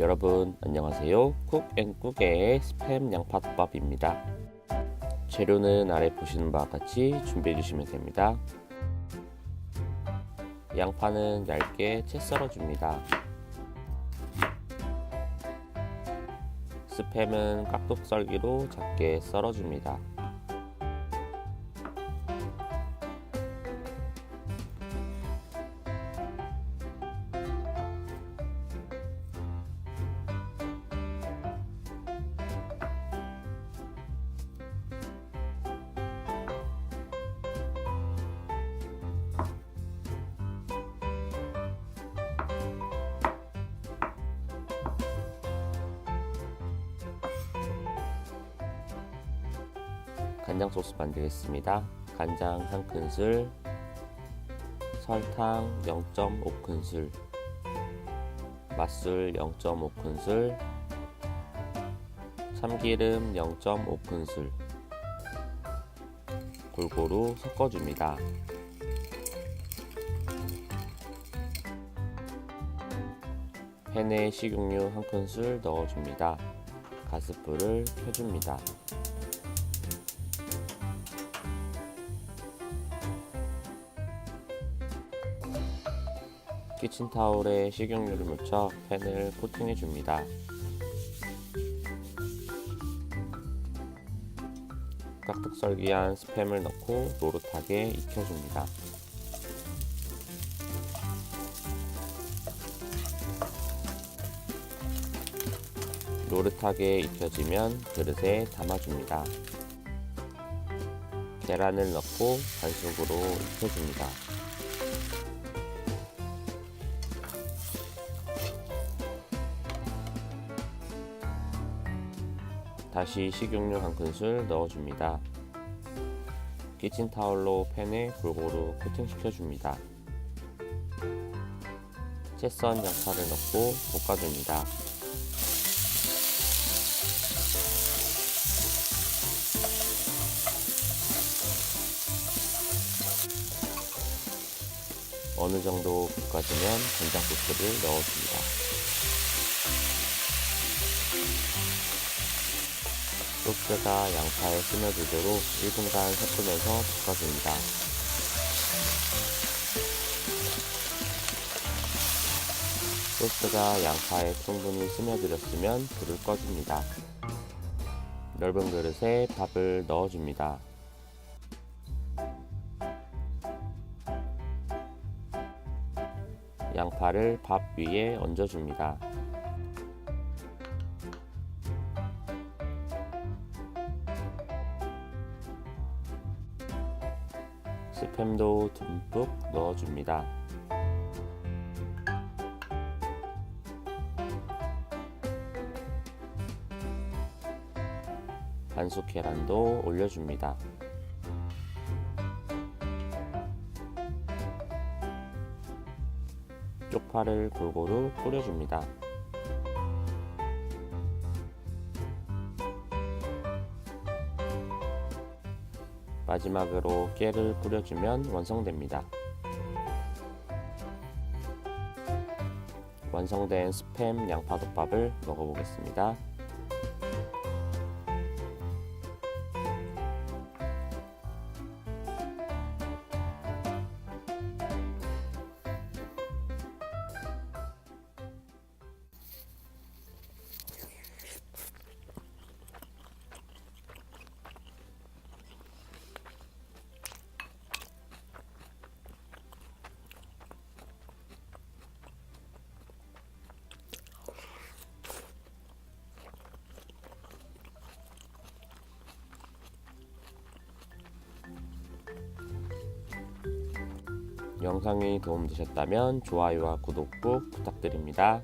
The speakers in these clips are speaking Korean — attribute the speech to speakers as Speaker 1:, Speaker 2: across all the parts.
Speaker 1: 여러분 안녕하세요. 쿡앤쿡의 스팸 양파덮밥입니다. 재료는 아래 보시는 바와 같이 준비해 주시면 됩니다. 양파는 얇게 채 썰어 줍니다. 스팸은 깍둑 썰기로 작게 썰어 줍니다. 간장 소스 만들겠습니다. 간장 한 큰술, 설탕 0.5큰술, 맛술 0.5큰술, 참기름 0.5큰술, 골고루 섞어줍니다. 팬에 식용유 한 큰술 넣어줍니다. 가스불을 켜줍니다. 키친타올에 식용유를 묻혀 팬을 코팅해 줍니다. 깍둑 썰기한 스팸을 넣고 노릇하게 익혀줍니다. 노릇하게 익혀지면 그릇에 담아줍니다. 계란을 넣고 반숙으로 익혀줍니다. 다시 식용유 한 큰술 넣어줍니다. 키친타올로 팬에 골고루 코팅시켜줍니다. 채썬 양파를 넣고 볶아줍니다. 어느 정도 볶아주면 소스를 넣어줍니다. 소스가 양파에 스며들도록 1분간 섞으면서 볶아줍니다. 소스가 양파에 충분히 스며들었으면 불을 꺼줍니다. 넓은 그릇에 밥을 넣어줍니다. 양파를 밥 위에 얹어줍니다. 스팸도 듬뿍 넣어줍니다. 반숙 계란도 올려줍니다. 쪽파를 골고루 뿌려줍니다. 마지막으로 깨를 뿌려주면 완성됩니다. 완성된 스팸 양파덮밥을 먹어보겠습니다. 영상이 도움되셨다면 좋아요와 구독 꼭 부탁드립니다.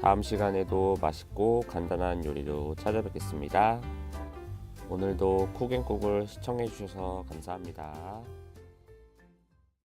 Speaker 1: 다음 시간에도 맛있고 간단한 요리로 찾아뵙겠습니다. 오늘도 쿡앤쿡을 시청해주셔서 감사합니다.